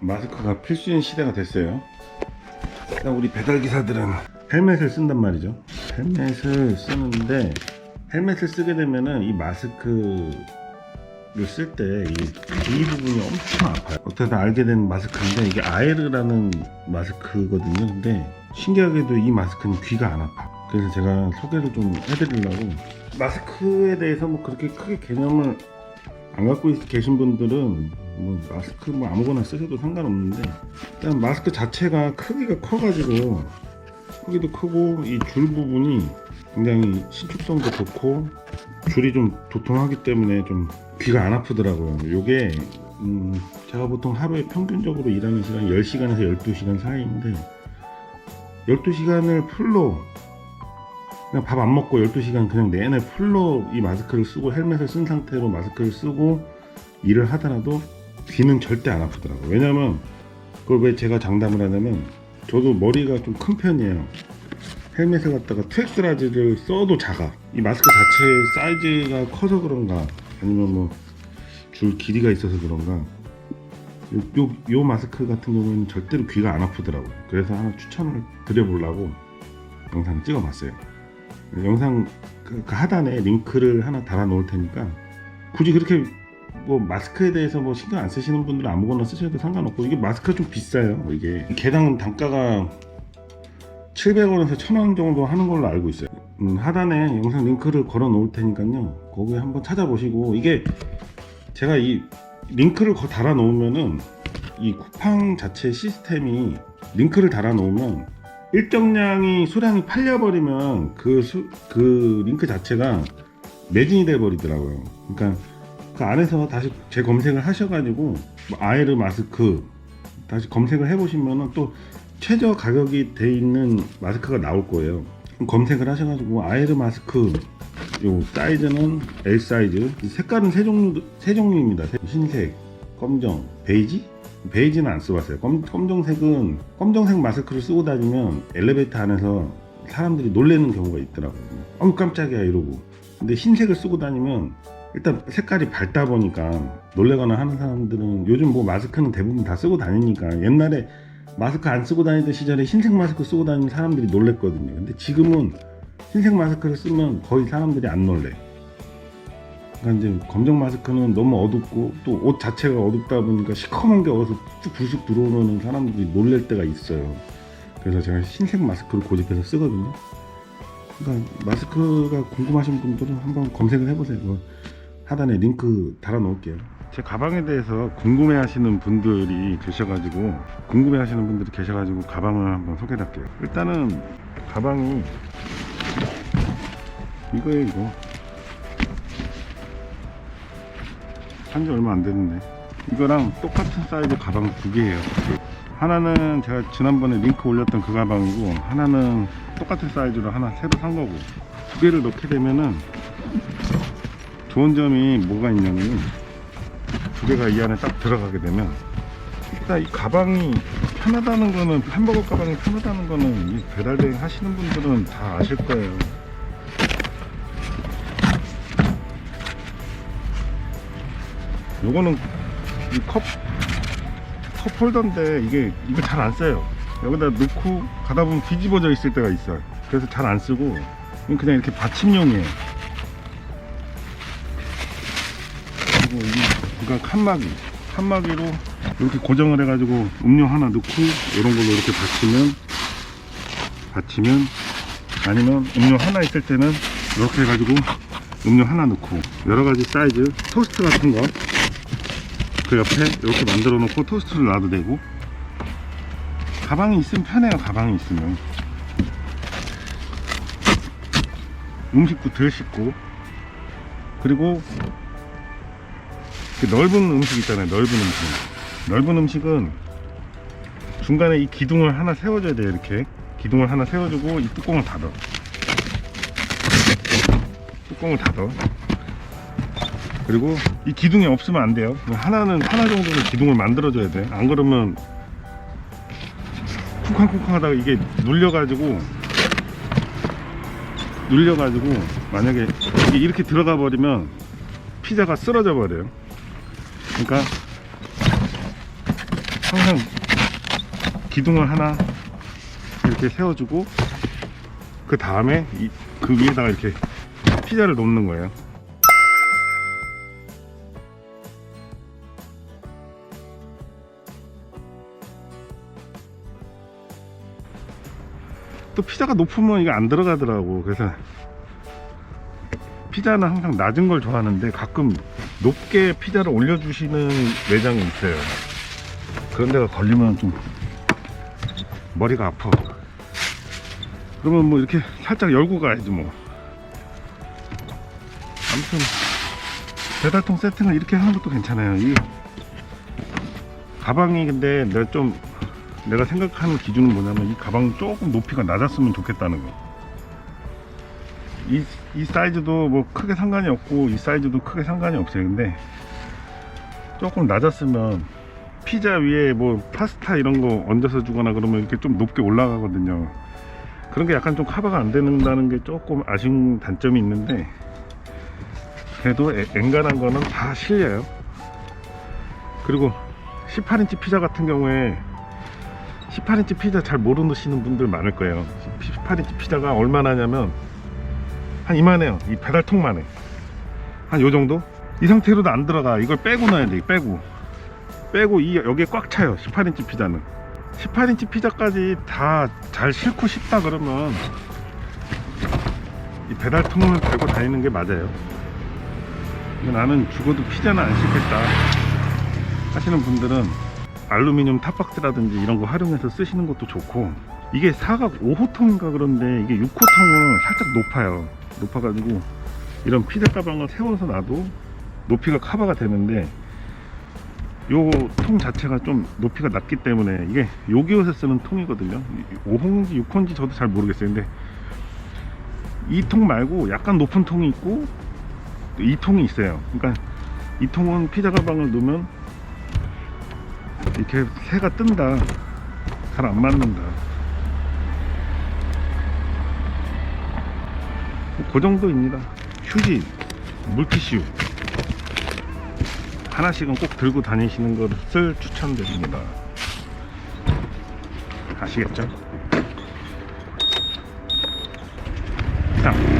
마스크가 필수인 시대가 됐어요. 일단 우리 배달 기사들은 헬멧을 쓴단 말이죠. 헬멧을 쓰는데 헬멧을 쓰게 되면은 이 마스크를 쓸 때 이 부분이 엄청 아파요. 어떻게 다 알게 된 마스크인데 이게 아에르라는 마스크거든요. 근데 신기하게도 이 마스크는 귀가 안 아파. 그래서 제가 소개를 좀 해드리려고 마스크에 대해서 뭐 그렇게 크게 개념을 안 갖고 있- 계신 분들은 뭐 마스크 뭐 아무거나 쓰셔도 상관없는데 일단 마스크 자체가 크기가 커가지고 크기도 크고 이 줄 부분이 굉장히 신축성도 좋고 줄이 좀 도톰하기 때문에 좀 귀가 안 아프더라고요. 요게 음 제가 보통 하루에 평균적으로 일하는 시간 10시간에서 12시간 사이인데 12시간을 풀로 그냥 밥 안 먹고 12시간 그냥 내내 풀로 이 마스크를 쓰고 헬멧을 쓴 상태로 마스크를 쓰고 일을 하더라도 귀는 절대 안 아프더라고요. 왜냐면 그걸 왜 제가 장담을 하냐면 저도 머리가 좀 큰 편이에요. 헬멧을 갖다가 2X 라지를 써도 작아. 이 마스크 자체 사이즈가 커서 그런가 아니면 뭐 줄 길이가 있어서 그런가 요, 요, 요 마스크 같은 경우에는 절대로 귀가 안 아프더라고요. 그래서 하나 추천을 드려보려고 영상을 찍어봤어요. 영상 그, 그 하단에 링크를 하나 달아 놓을 테니까 굳이 그렇게 뭐 마스크에 대해서 뭐 신경 안 쓰시는 분들은 아무거나 쓰셔도 상관없고 이게 마스크가 좀 비싸요 이게. 개당 단가가 700원에서 1000원 정도 하는 걸로 알고 있어요. 음, 하단에 영상 링크를 걸어 놓을 테니까요. 거기에 한번 찾아보시고 이게 제가 이 링크를 거- 달아 놓으면은 이 쿠팡 자체 시스템이 링크를 달아 놓으면 일정량이 수량이 팔려버리면 그, 수, 그 링크 자체가 매진이 돼 버리더라고요. 그러니까 그 안에서 다시 재검색을 하셔가지고 뭐 아에르 마스크 다시 검색을 해보시면은 또 최저 가격이 돼 있는 마스크가 나올 거예요. 검색을 하셔가지고 아에르 마스크 요 사이즈는 L 사이즈 색깔은 세 종류 세 종류입니다. 흰색, 검정, 베이지 베이지는 안 써봤어요. 검, 검정색은 검정색 마스크를 쓰고 다니면 엘리베이터 안에서 사람들이 놀래는 경우가 있더라고요. 어우 깜짝이야 이러고. 근데 흰색을 쓰고 다니면 일단 색깔이 밝다 보니까 놀래거나 하는 사람들은 요즘 뭐 마스크는 대부분 다 쓰고 다니니까 옛날에 마스크 안 쓰고 다니던 시절에 흰색 마스크 쓰고 다니는 사람들이 놀랬거든요. 근데 지금은 흰색 마스크를 쓰면 거의 사람들이 안 놀래. 그러니까 이제 검정 마스크는 너무 어둡고 또 옷 자체가 어둡다 보니까 시커먼 게 어디서 쭉 불쑥 들어오면 사람들이 놀랄 때가 있어요. 그래서 제가 흰색 마스크를 고집해서 쓰거든요. 그러니까 마스크가 궁금하신 분들은 한번 검색을 해보세요. 그 하단에 링크 달아 놓을게요. 제 가방에 대해서 궁금해 하시는 분들이 계셔가지고 궁금해 하시는 분들이 계셔가지고 가방을 한번 소개할게요. 일단은 가방이 이거예요 이거. 한지 얼마 안 됐는데 이거랑 똑같은 사이즈 가방 두 개예요. 하나는 제가 지난번에 링크 올렸던 그 가방이고 하나는 똑같은 사이즈로 하나 새로 산 거고 두 개를 넣게 되면은 좋은 점이 뭐가 있냐면 두 개가 이 안에 딱 들어가게 되면 일단 이 가방이 편하다는 거는 햄버거 가방이 편하다는 거는 이 배달 대행 하시는 분들은 다 아실 거예요. 요거는 이 컵 컵 홀더인데 이게 이거 잘 안 써요. 여기다 넣고 가다 보면 뒤집어져 있을 때가 있어요. 그래서 잘 안 쓰고 그냥 이렇게 받침용이에요. 그리고 이 그냥 칸막이 칸막이로 이렇게 고정을 해가지고 음료 하나 넣고 이런 걸로 이렇게 받치면 받치면 아니면 음료 하나 있을 때는 이렇게 해가지고 음료 하나 넣고 여러 가지 사이즈 토스트 같은 거 그 옆에 이렇게 만들어 놓고 토스트를 놔도 되고. 가방이 있으면 편해요 가방이 있으면. 음식도 덜 씻고. 그리고 넓은 음식 있잖아요 넓은 음식. 넓은 음식은 중간에 이 기둥을 하나 세워줘야 돼요 이렇게. 기둥을 하나 세워주고 이 뚜껑을 닫아. 뚜껑을 닫아 그리고 이 기둥이 없으면 안 돼요. 하나는 하나 정도는 기둥을 만들어 줘야 돼 안 그러면 쿵쾅쿵쾅 하다가 이게 눌려 가지고 눌려 가지고 만약에 이게 이렇게 들어가 버리면 피자가 쓰러져 버려요. 그러니까 항상 기둥을 하나 이렇게 세워주고 그 다음에 이- 그 위에다가 이렇게 피자를 놓는 거예요. 또 피자가 높으면 이게 안 들어가더라고. 그래서 피자는 항상 낮은 걸 좋아하는데 가끔 높게 피자를 올려주시는 매장이 있어요. 그런 데가 걸리면 좀 머리가 아파. 그러면 뭐 이렇게 살짝 열고 가야지 뭐. 아무튼 배달통 세팅을 이렇게 하는 것도 괜찮아요. 이 가방이 근데 내가 좀 내가 생각하는 기준은 뭐냐면 이 가방 조금 높이가 낮았으면 좋겠다는 거. 이, 이 사이즈도 뭐 크게 상관이 없고 이 사이즈도 크게 상관이 없어요. 근데 조금 낮았으면 피자 위에 뭐 파스타 이런 거 얹어서 주거나 그러면 이렇게 좀 높게 올라가거든요. 그런 게 약간 좀 커버가 안 된다는 게 조금 아쉬운 단점이 있는데 그래도 에- 엔간한 거는 다 실려요. 그리고 18인치 피자 같은 경우에 18인치 피자 잘 모르시는 분들 많을 거예요. 18인치 피자가 얼마나 하냐면 한 이만해요. 이 배달통만 해. 한 요 정도? 이 상태로도 안 들어가. 이걸 빼고 넣어야 돼. 빼고. 빼고 이 여기에 꽉 차요. 18인치 피자는. 18인치 피자까지 다 잘 싣고 싶다 그러면 이 배달통을 들고 다니는 게 맞아요. 나는 죽어도 피자는 안 싣겠다 하시는 분들은 알루미늄 탑박스라든지 이런 거 활용해서 쓰시는 것도 좋고 이게 사각 5호통인가 그런데 이게 6호통은 살짝 높아요. 높아가지고 이런 피자 가방을 세워서 놔도 높이가 커버가 되는데 요 통 자체가 좀 높이가 낮기 때문에 이게 요기옷에 쓰는 통이거든요. 5호인지 6호인지 저도 잘 모르겠어요. 근데 이 통 말고 약간 높은 통이 있고 이 통이 있어요. 그러니까 이 통은 피자 가방을 넣으면 이렇게 새가 뜬다. 잘 안 맞는다. 그 정도입니다. 휴지 물티슈. 하나씩은 꼭 들고 다니시는 것을 추천드립니다. 아시겠죠? 자